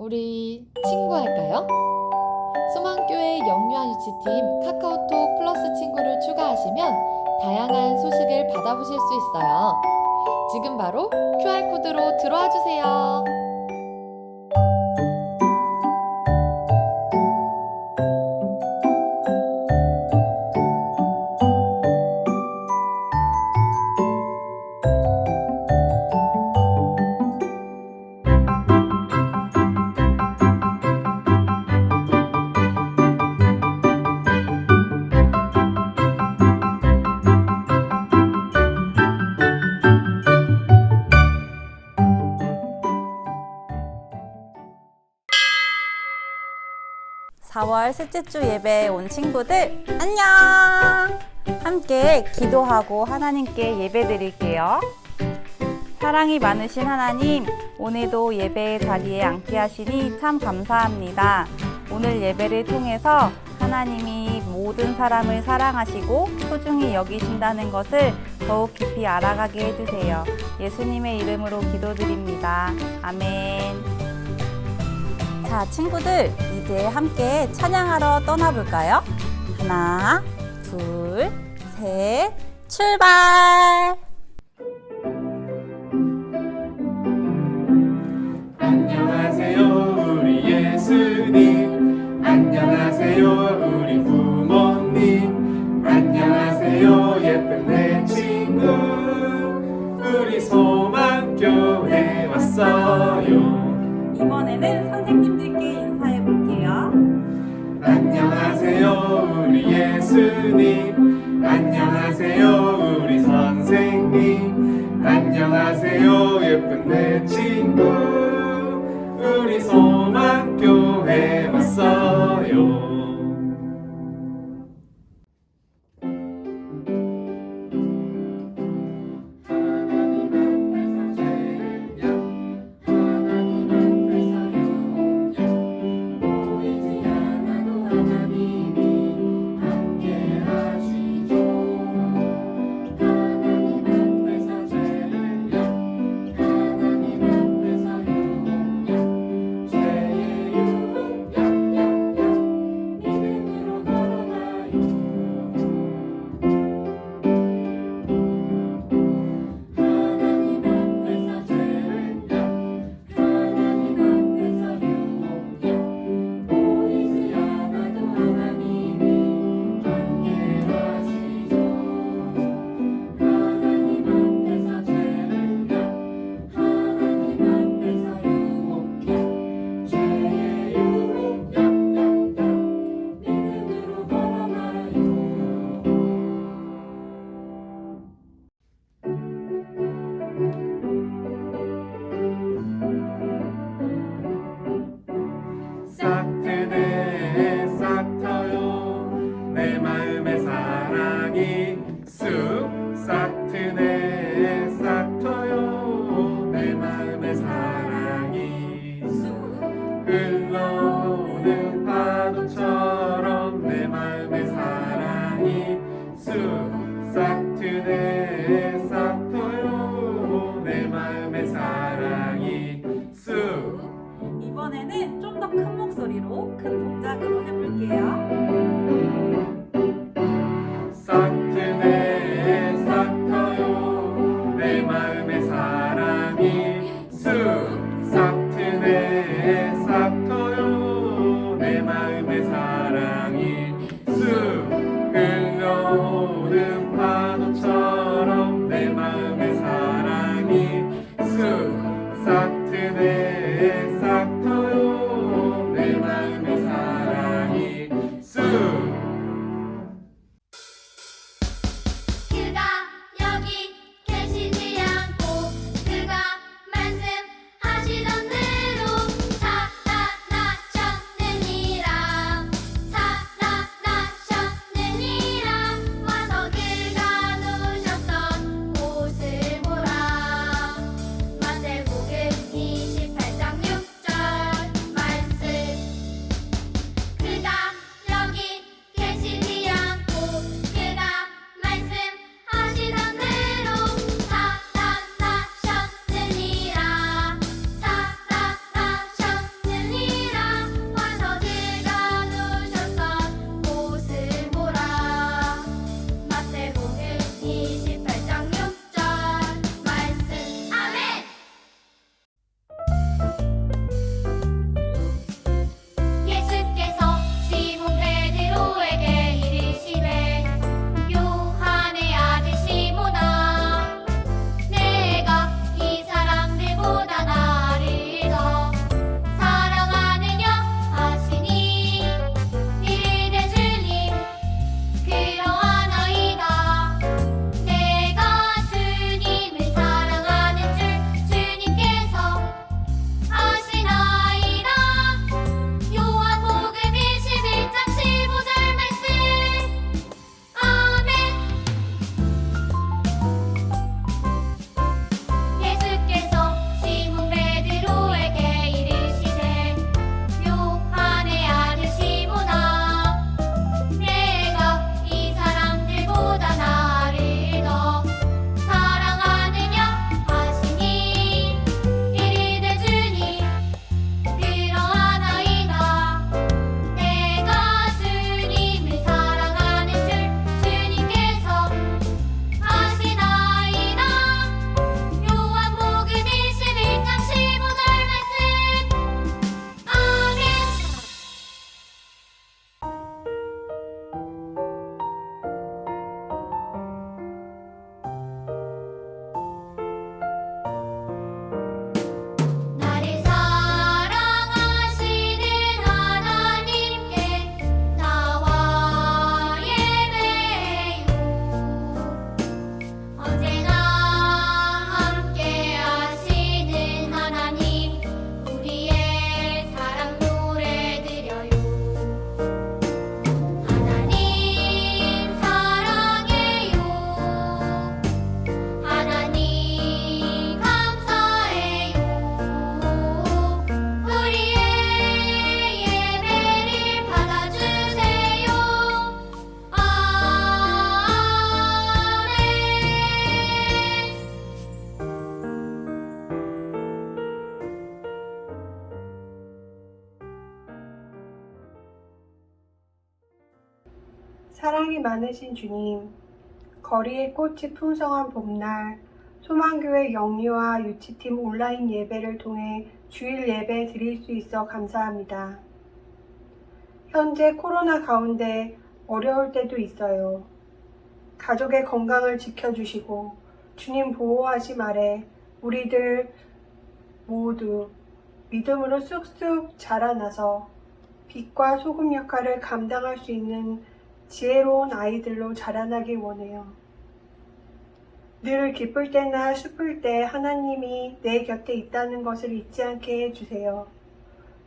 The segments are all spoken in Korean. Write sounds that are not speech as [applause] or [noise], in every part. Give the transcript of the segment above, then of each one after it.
우리 친구 할까요? 수만교회 영유아 유치팀 카카오톡 플러스 친구를 추가하시면 다양한 소식을 받아보실 수 있어요. 지금 바로 QR코드로 들어와 주세요. 사월 셋째 주 예배에 온 친구들 안녕! 함께 기도하고 하나님께 예배 드릴게요. 사랑이 많으신 하나님, 오늘도 예배의 자리에 앉게 하시니 참 감사합니다. 오늘 예배를 통해서 하나님이 모든 사람을 사랑하시고 소중히 여기신다는 것을 더욱 깊이 알아가게 해주세요. 예수님의 이름으로 기도드립니다. 아멘. 자, 친구들, 이제 함께 찬양하러 떠나볼까요? 하나, 둘, 셋, 출발! 안녕하세요 우리 선생님. 안녕하세요 예쁜 내 친구 사랑이 많으신 주님, 거리의 꽃이 풍성한 봄날, 소망교회 영리와 유치팀 온라인 예배를 통해 주일 예배 드릴 수 있어 감사합니다. 현재 코로나 가운데 어려울 때도 있어요. 가족의 건강을 지켜주시고 주님 보호하심 아래 우리들 모두 믿음으로 쑥쑥 자라나서 빛과 소금 역할을 감당할 수 있는 지혜로운 아이들로 자라나길 원해요. 늘 기쁠 때나 슬플 때 하나님이 내 곁에 있다는 것을 잊지 않게 해주세요.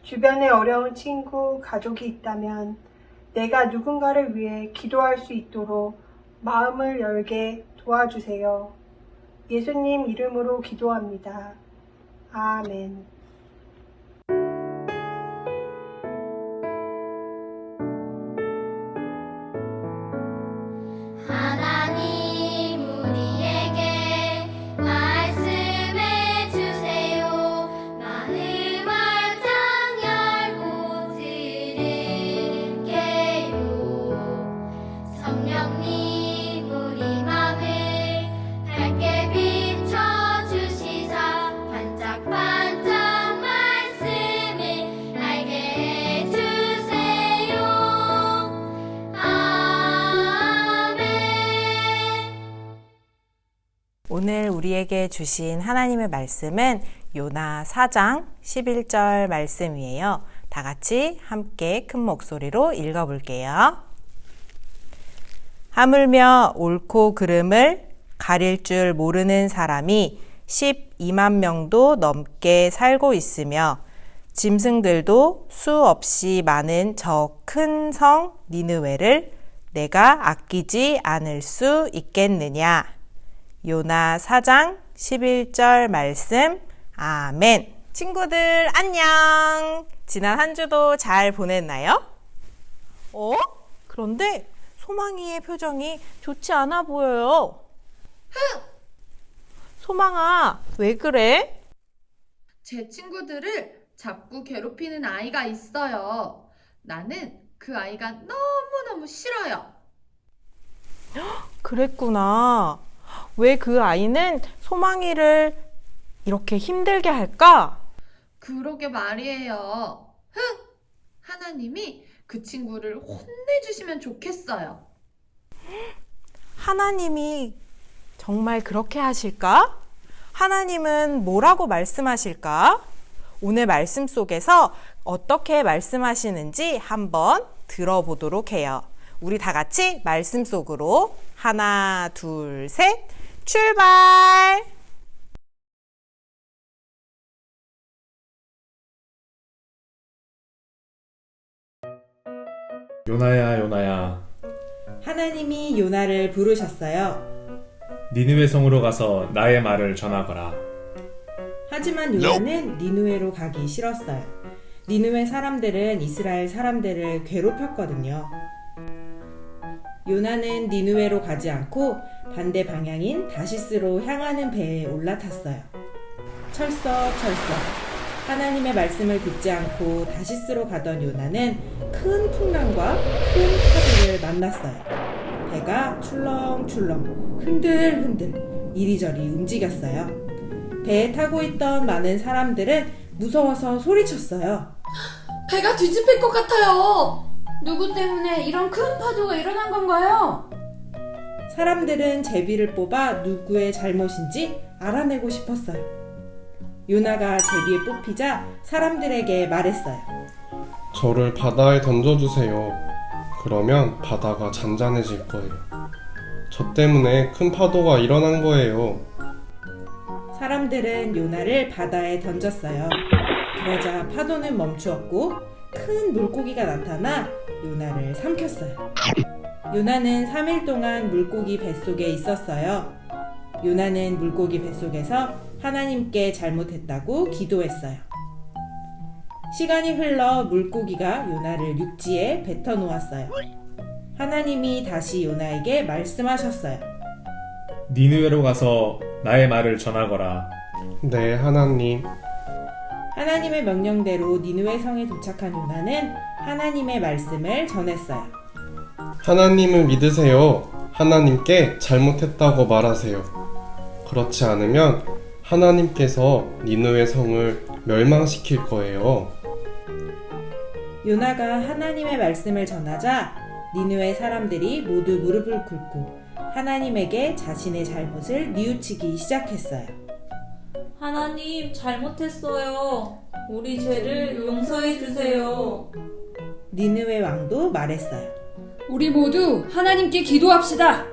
주변에 어려운 친구, 가족이 있다면 내가 누군가를 위해 기도할 수 있도록 마음을 열게 도와주세요. 예수님 이름으로 기도합니다. 아멘. 우리에게 주신 하나님의 말씀은 요나 4장 11절 말씀이에요. 다 같이 함께 큰 목소리로 읽어볼게요. 하물며 옳고 그름을 가릴 줄 모르는 사람이 12만 명도 넘게 살고 있으며 짐승들도 수없이 많은 저 큰 성 니느웨를 내가 아끼지 않을 수 있겠느냐. 요나 4장 11절 말씀. 아멘. 친구들, 안녕. 지난 한 주도 잘 보냈나요? 어? 그런데 소망이의 표정이 좋지 않아 보여요. 소망아, 왜 그래? 제 친구들을 자꾸 괴롭히는 아이가 있어요. 나는 그 아이가 너무너무 싫어요. [gasps] 그랬구나. 왜 그 아이는 소망이를 이렇게 힘들게 할까? 그러게 말이에요. 흥! 하나님이 그 친구를 혼내주시면 좋겠어요. 하나님이 정말 그렇게 하실까? 하나님은 뭐라고 말씀하실까? 오늘 말씀 속에서 어떻게 말씀하시는지 한번 들어보도록 해요. 우리 다 같이 말씀 속으로 하나, 둘, 셋, 출발! 요나야 요나야 하나님이 요나를 부르셨어요. 니느웨 성으로 가서 나의 말을 전하거라 하지만 요나는 니누에로 가기 싫었어요. 니누에 사람들은 이스라엘 사람들을 괴롭혔거든요. 요나는 니누에로 가지 않고 반대 방향인 다시스로 향하는 배에 올라탔어요. 철썩 철썩 하나님의 말씀을 듣지 않고 다시스로 가던 요나는 큰 풍랑과 큰 파도를 만났어요. 배가 출렁출렁 흔들흔들 이리저리 움직였어요. 배에 타고 있던 많은 사람들은 무서워서 소리쳤어요. 배가 뒤집힐 것 같아요. 누구 때문에 이런 큰 파도가 일어난 건가요? 사람들은 제비를 뽑아 누구의 잘못인지 알아내고 싶었어요. 요나가 제비에 뽑히자 사람들에게 말했어요. 저를 바다에 던져주세요. 그러면 바다가 잔잔해질 거예요. 저 때문에 큰 파도가 일어난 거예요. 사람들은 요나를 바다에 던졌어요. 그러자 파도는 멈추었고 큰 물고기가 나타나 요나를 삼켰어요. 요나는 3일 동안 물고기 뱃속에 있었어요. 요나는 물고기 뱃속에서 하나님께 잘못했다고 기도했어요. 시간이 흘러 물고기가 요나를 육지에 뱉어 놓았어요. 하나님이 다시 요나에게 말씀하셨어요. 니느웨로 가서 나의 말을 전하거라 네, 하나님. 하나님의 명령대로 니누의 성에 도착한 요나는 하나님의 말씀을 전했어요. 하나님을 믿으세요. 하나님께 잘못했다고 말하세요. 그렇지 않으면 하나님께서 니느웨 성을 멸망시킬 거예요. 요나가 하나님의 말씀을 전하자 니느웨 사람들이 모두 무릎을 꿇고 하나님에게 자신의 잘못을 뉘우치기 시작했어요. 하나님, 잘못했어요. 우리 죄를 용서해 주세요. 니느웨 왕도 말했어요. 우리 모두 하나님께 기도합시다.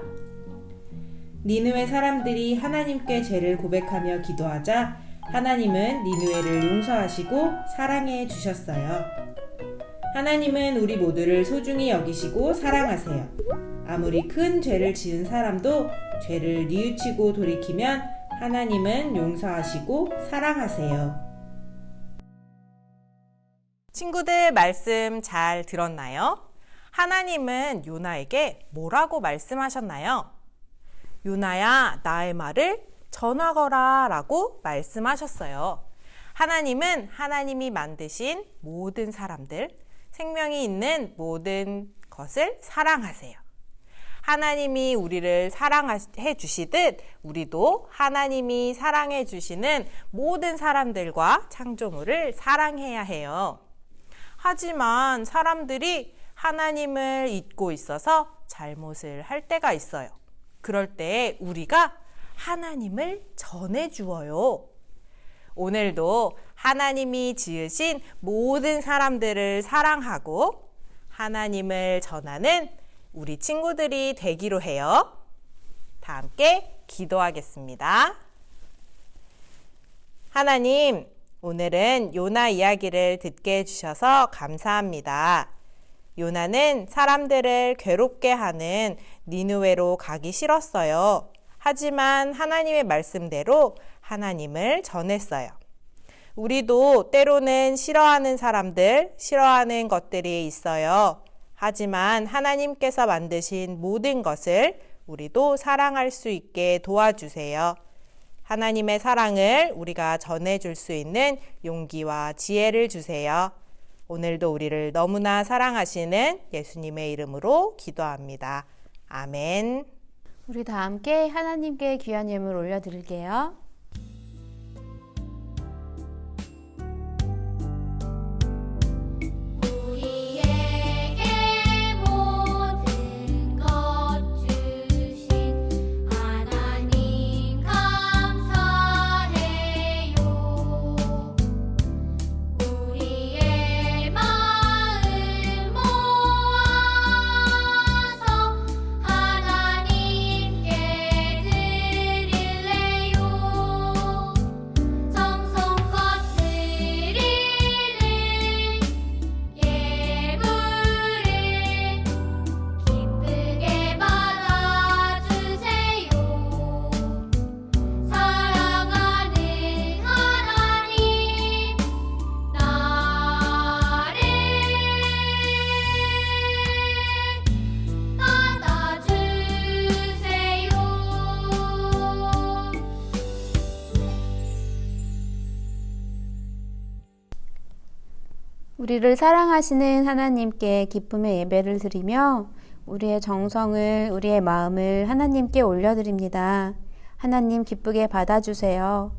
니느웨 사람들이 하나님께 죄를 고백하며 기도하자 하나님은 니느웨를 용서하시고 사랑해 주셨어요. 하나님은 우리 모두를 소중히 여기시고 사랑하세요. 아무리 큰 죄를 지은 사람도 죄를 뉘우치고 돌이키면 하나님은 용서하시고 사랑하세요. 친구들 말씀 잘 들었나요? 하나님은 요나에게 뭐라고 말씀하셨나요? 요나야, 나의 말을 전하거라 라고 말씀하셨어요. 하나님은 하나님이 만드신 모든 사람들, 생명이 있는 모든 것을 사랑하세요. 하나님이 우리를 사랑해 주시듯 우리도 하나님이 사랑해 주시는 모든 사람들과 창조물을 사랑해야 해요. 하지만 사람들이 하나님을 잊고 있어서 잘못을 할 때가 있어요. 그럴 때 우리가 하나님을 전해 주어요. 오늘도 하나님이 지으신 모든 사람들을 사랑하고 하나님을 전하는 우리 친구들이 되기로 해요. 다 함께 기도하겠습니다. 하나님, 오늘은 요나 이야기를 듣게 해주셔서 감사합니다. 요나는 사람들을 괴롭게 하는 니누웨로 가기 싫었어요. 하지만 하나님의 말씀대로 하나님을 전했어요. 우리도 때로는 싫어하는 사람들, 싫어하는 것들이 있어요. 하지만 하나님께서 만드신 모든 것을 우리도 사랑할 수 있게 도와주세요. 하나님의 사랑을 우리가 전해줄 수 있는 용기와 지혜를 주세요. 오늘도 우리를 너무나 사랑하시는 예수님의 이름으로 기도합니다. 아멘. 우리 다 함께 하나님께 귀한 예물 올려드릴게요. 우리를 사랑하시는 하나님께 기쁨의 예배를 드리며 우리의 정성을, 우리의 마음을 하나님께 올려드립니다. 하나님 기쁘게 받아주세요.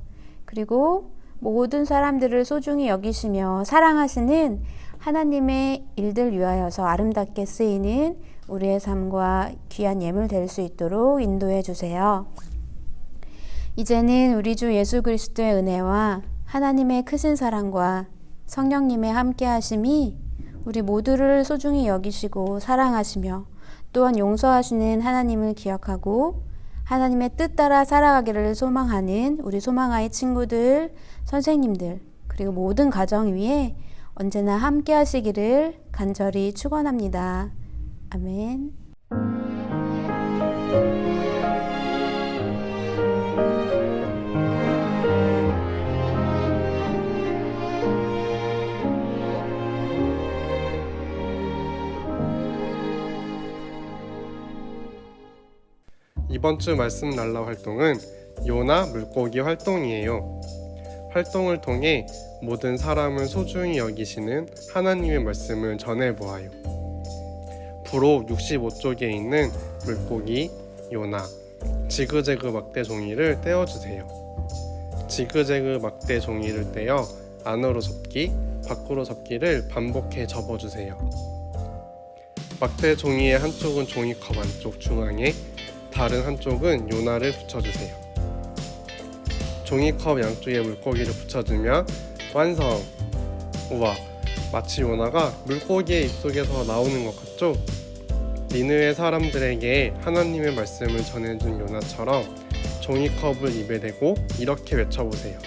그리고 모든 사람들을 소중히 여기시며 사랑하시는 하나님의 일들 위하여서 아름답게 쓰이는 우리의 삶과 귀한 예물 될 수 있도록 인도해 주세요. 이제는 우리 주 예수 그리스도의 은혜와 하나님의 크신 사랑과 성령님의 함께 하심이 우리 모두를 소중히 여기시고 사랑하시며 또한 용서하시는 하나님을 기억하고 하나님의 뜻 따라 살아가기를 소망하는 우리 소망아의 친구들, 선생님들, 그리고 모든 가정 위에 언제나 함께 하시기를 간절히 축원합니다. 아멘. 이번 주 말씀 날라 활동은 요나 물고기 활동이에요. 활동을 통해 모든 사람을 소중히 여기시는 하나님의 말씀을 전해 보아요. 부록 65쪽에 있는 물고기, 요나, 지그재그 막대 종이를 떼어주세요. 지그재그 막대 종이를 떼어 안으로 접기, 밖으로 접기를 반복해 접어주세요. 막대 종이의 한쪽은 종이컵 안쪽 중앙에 다른 한쪽은 요나를 붙여주세요. 종이컵 양쪽에 물고기를 붙여주면 완성! 우와, 마치 요나가 물고기의 입속에서 나오는 것 같죠? 니느의 사람들에게 하나님의 말씀을 전해준 요나처럼 종이컵을 입에 대고 이렇게 외쳐보세요.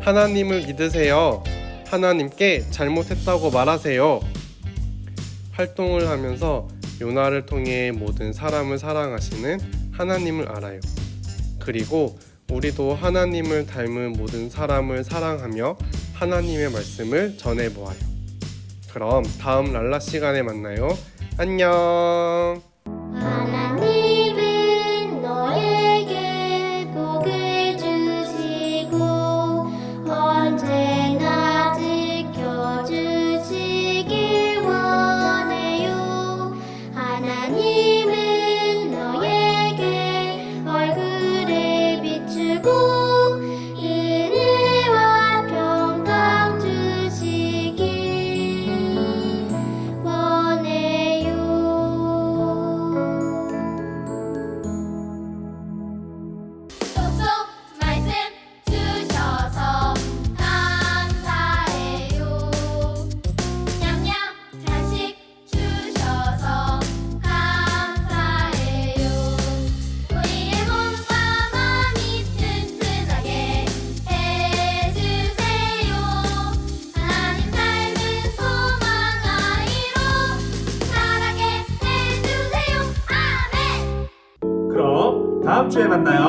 하나님을 믿으세요. 하나님께 잘못했다고 말하세요. 활동을 하면서 요나를 통해 모든 사람을 사랑하시는 하나님을 알아요. 그리고 우리도 하나님을 닮은 모든 사람을 사랑하며 하나님의 말씀을 전해보아요. 그럼 다음 랄라 시간에 만나요. 안녕. 해주